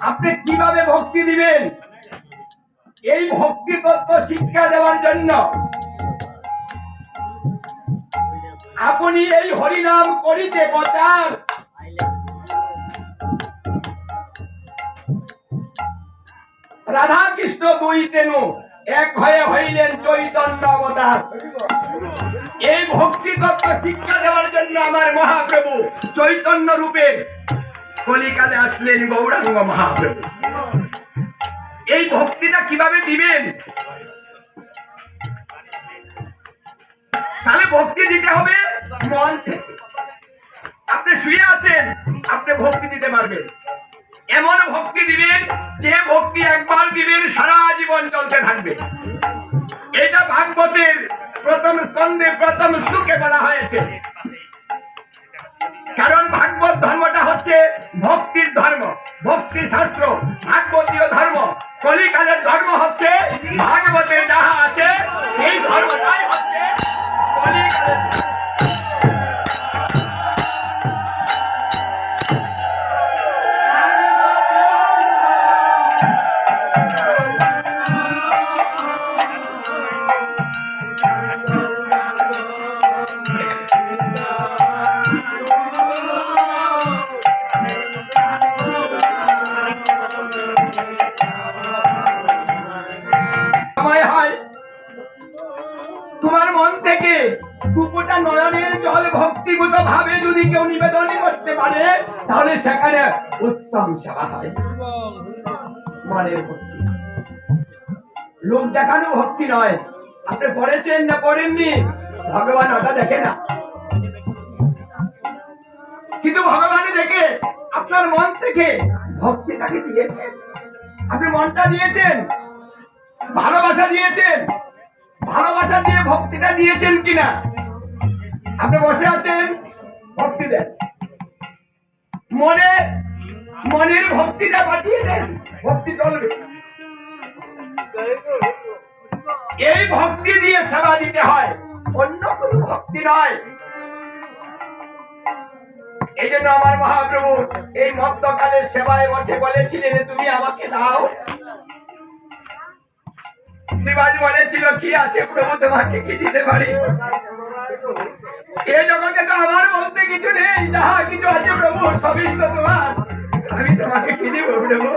আপনি কীভাবে ভক্তি দিবেন? এই ভক্তি তত্ত্ব শিক্ষা দেওয়ার জন্য। আপনি এই হরিনাম করিতে প্রচার। রাধা কৃষ্ণ দুই তেনু এক হয়ে হইলেন চৈতন্য অবতার। এই ভক্তি তত্ত্ব শিক্ষা দেওয়ার জন্য আমার মহাপ্রভু চৈতন্য রূপে কলিকালে আসলেন গৌরাঙ্গ মহাপ্রভু। এই ভক্তিটা কীভাবে দিবেন? তাহলে ভক্তি দিতে হবে মন আপনি শুয়ে আছেন, আপনি ভক্তি দিতে পারবেন। এমন ভক্তি দিবেন, যে ভক্তি একবার দিবেন, সারা জীবন চলতে থাকবে। এটা ভাগবতের প্রথম স্কন্ধে প্রথম শ্লোকে বলা হয়েছে। কারণ ভাগবত ধর্মটা হচ্ছে ভক্তির ধর্ম ভক্তি শাস্ত্র ভাগবতীয় ধর্ম। কলিকালের ধর্ম হচ্ছে ভক্তিভূত ভাবে যদি কেউ নিবেদন করতে পারে, তাহলে সেখানে উত্তম সেবা হয়। মনের ভক্তি। লোক দেখানো ভক্তি নয়। আপনি পড়েছেন না পড়েননি, ভগবান ওটা দেখে না। কিন্তু ভগবান দেখে, আপনার মন থেকে ভক্তিটাকে দিয়েছেন। আপনি মনটা দিয়েছেন, ভালোবাসা দিয়েছেন। ভালোবাসা দিয়ে ভক্তিটা দিয়েছেন কিনা? আপনি বসে আছেন? ভক্তি দেন। মনে মনের ভক্তিটা পাঠিয়ে দেন। ভক্তি চলবে। এই ভক্তি দিয়ে সেবা দিতে হয়। অন্য কোনো ভক্তি নয়। এই জন্য আমার মহাপ্রভু এই মধ্যকালের সেবায় বসে বলেছিলেন, তুমি আমাকে দাও। বলেছিল, কি আছে প্রভু, তোমাকে কি দিতে পারি? এই জগতে তো আমার বলতে কিছু নেই, যাহা কিছু আছে প্রভু, সবই তো তোমার। আমি তোমাকে কি দিব প্রভু?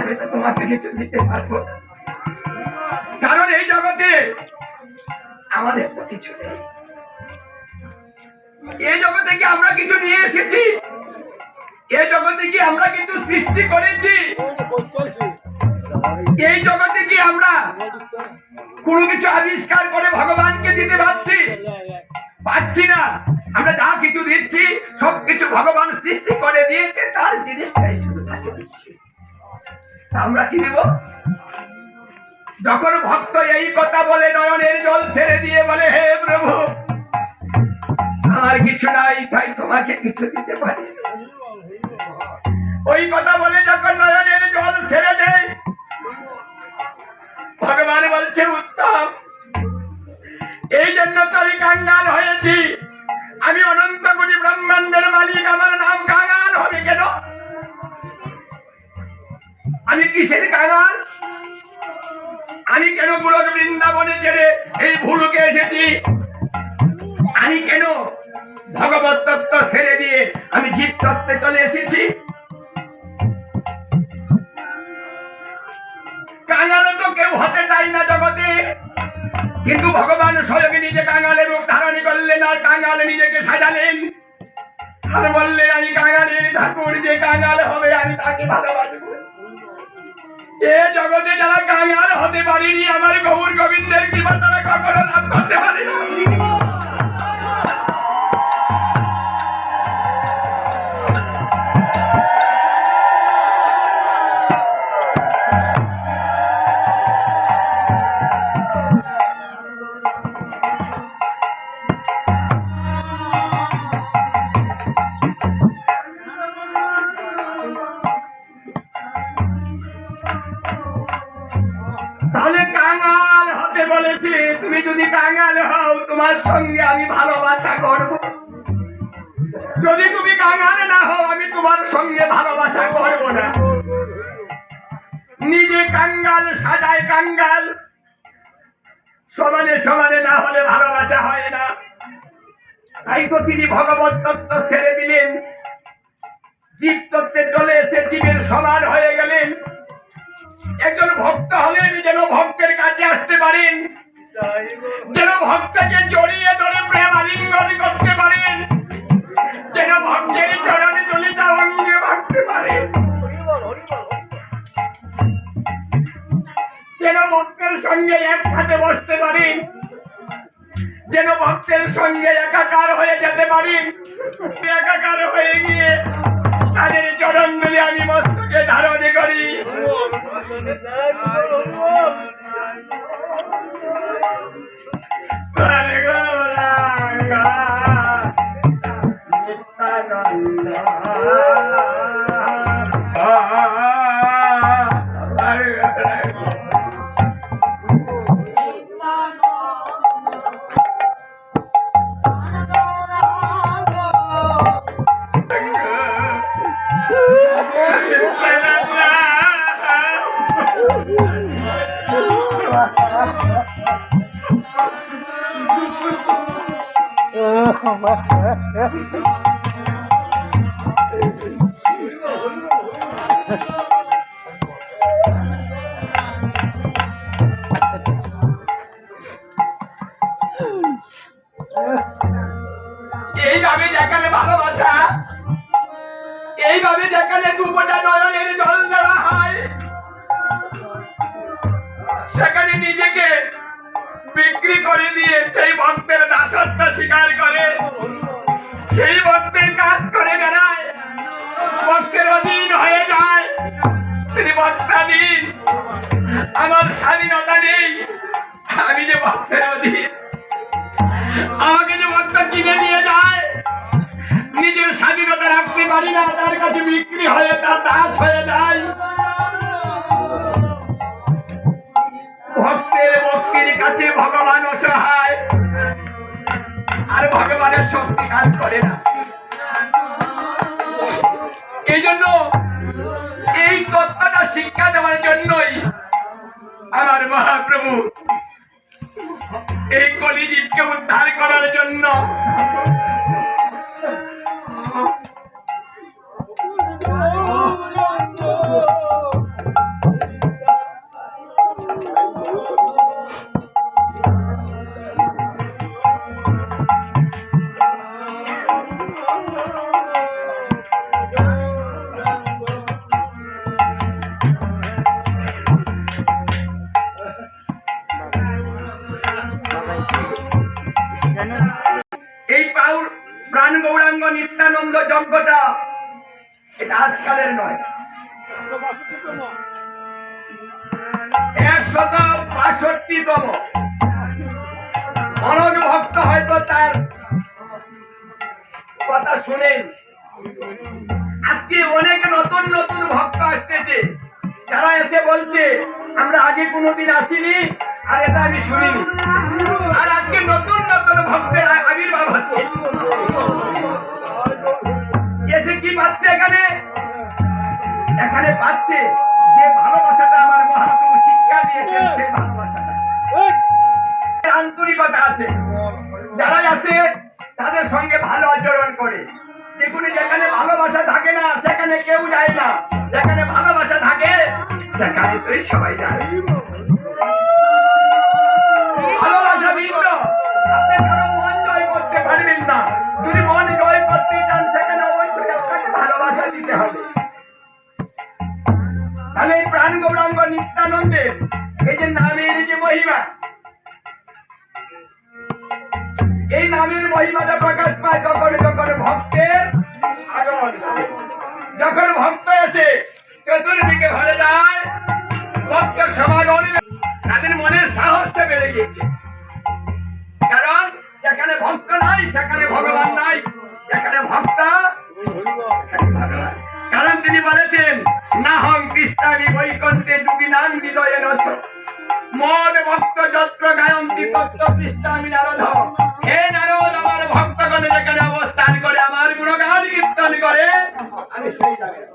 আমি তো তোমাকে কিছু দিতে পারব কারণ এই জগতে আমাদের তো কিছু নেই। এই জগতে কি আমরা কিছু নিয়ে এসেছি? এই জগতে কি আমরা কিন্তু সৃষ্টি করেছি? কোনো কিছু আবিষ্কার করে ভগবানকে দিতে পারছি। পাচ্ছি না। আমরা যা কিছু দিচ্ছি, সবকিছু ভগবান সৃষ্টি করে দিয়েছে, তার জিনিসটাই শুধু তাকে দিচ্ছি। আমরা কি দিব? যখন ভক্ত এই কথা বলে, নয়নের জল ছেড়ে দিয়ে বলে, হে প্রভু, আমার কিছু নাই, তাই তোমাকে কিছু দিতে পারি। ওই কথা বলে যখন নয়নের জল ছেড়ে দেয় ভগবান বলছে উত্তম। এই জন্য তো আমি কাঙ্গাল হয়েছি। আমি অনন্ত কোটি ব্রহ্মাণ্ডের মালিক, আমার নাম কাঙ্গাল হবে কেন? আমি কিসের কাঙ্গাল আমি কেন পুরো বৃন্দাবনে ছেড়ে এই ভুলকে এসেছি? আমি কেন ভগবত তত্ত্ব ছেড়ে দিয়ে আমি জীব তত্ত্বে চলে এসেছি? কেউ হতে চাই না জগতে। কিন্তু ভগবান স্বয়ং নিজে কাঙালের রূপ ধারণ করলেন আর কাঙাল নিজেকে সাজালেন। আর বললেন, আমি কাঙালের ঠাকুর, যে কাঙাল হবে, আমি তাকে ভালোবাসবো। এ জগতে যারা কাঙাল হতে পারিনি, আমার গৌর গোবিন্দের কৃপা যদি কাঙাল হও, তোমার সঙ্গে আমি ভালোবাসা করব। যদি তুমি কাঙাল না হও, আমি তোমার সঙ্গে ভালোবাসা করব না। নিজে কাঙ্গাল, সাজায় কাঙ্গাল। সমানে সমানে না হলে ভালোবাসা হয় না। তাই তো তিনি ভগবত তত্ত্ব ছেড়ে দিলেন। জীব তত্ত্বে চলে এসে জীবের সমান হয়ে গেলেন। একজন ভক্ত হলেন যেন ভক্তের কাছে আসতে পারেন। যেন ভক্তকে জড়িয়ে ধরে প্রেম আলিঙ্গন করতে পারেন যেন ভক্তের চরণে দলিতা অঙ্গে ভাবতে পারেন যেন ভক্তের সঙ্গে একসাথে বসতে পারেন যেন ভক্তের সঙ্গে একাকার হয়ে যেতে পারেন একাকার হয়ে এইভাবে যেখানে ভালোবাসা এইভাবে যেখানে বিক্রি করে দিয়ে সেই ভক্তের দাসত্ব স্বীকার করে, সেই ভক্তের কাজ করে বেড়ায়, ভক্তের অধীন হয়ে যায়। তিনি ভক্তাধীন আমার স্বাধীনতা নেই, আমি যে ভক্তের অধীন। আমাকে যে ভক্ত কিনে নিয়ে যায়, নিজের স্বাধীনতা রাখতে পারি না, তার কাছে বিক্রি হয়ে তার দাস হয়ে যায়। ভক্তের ভক্তির কাছে ভগবান অসহায়। আর ভগবানের শক্তি কাজ করে না। এই জন্য এই তত্ত্বটা শিক্ষা দেওয়ার জন্যই আমার মহাপ্রভু এই কলিজীবকে উদ্ধার করার জন্য নিত্যানন্দ যজ্ঞটা এটা আজকালের নয়। একশত বাষট্টিতম। অনজ ভক্ত হয়তো তার কথা শুনেন। আজকে অনেক নতুন নতুন ভক্ত আসতেছে। যারা এসে বলছে, আমরা আগে কোনোদিন আসিনি, আর এটা আমি শুনিনি। আর আজকে নতুন নতুন ভক্তের আবির্ভাব হচ্ছে। এসে কি পাচ্ছে এখানে? এখানে পাচ্ছে যে ভালোবাসাটা আমার মহাপ্রভু শিক্ষা দিয়েছেন সেই ভালোবাসাটা। আন্তরিকতা আছে। যারা আসে তাদের সঙ্গে ভালো আচরণ করে। দেখুন যেখানে ভালোবাসা থাকে না সেখানে কেউ যায় না। যেখানে ভালোবাসা থাকে সেখানে তুই সবাই যায়। তাহলে এই প্রাণ গৌরাঙ্গ নিত্যানন্দের এই যে নামের যে মহিমা, এই নামের মহিমাটা প্রকাশ পায় যখন যখন ভক্তের আগমন যখন ভক্ত এসে চতুর্দিকে ঘরে যায় ভক্তের সমাগমে তাদের মনের সাহসটা বেড়ে গিয়েছে কারণ যেখানে ভক্ত নাই, সেখানে ভগবান নাই, যেখানে ভক্ত ভগবান। তিনি বলেছেন না হং কৃষ্ণানি বৈকন্ঠে ডুবি নাম হৃদয়ে নছ। মদ ভক্ত যত্র গায়ন্তি তত্ত্ব কৃষ্ণামি নারদ। হে নারদ, আমার ভক্তগণে যেখানে অবস্থান করে, আমার গুণগান কীর্তন করে, আমি সেই জায়গায়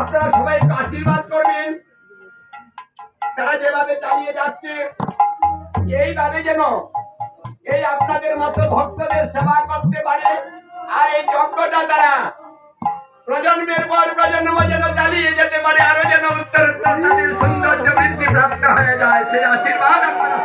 আপনারা সবাই আশীর্বাদ করবেন। তারা যেভাবে চালিয়ে যাচ্ছে, এইভাবে যেন এই আপনাদের মতো ভক্তদের সেবা করতে পারে। আর এই যজ্ঞটা তারা প্রজন্মের পর প্রজন্ম যেন চালিয়ে যেতে পারে, আরও যেন উত্তর উত্তর তাদের সৌন্দর্য বৃদ্ধি প্রাপ্ত হয়ে যায়। সেই আশীর্বাদ আপনারা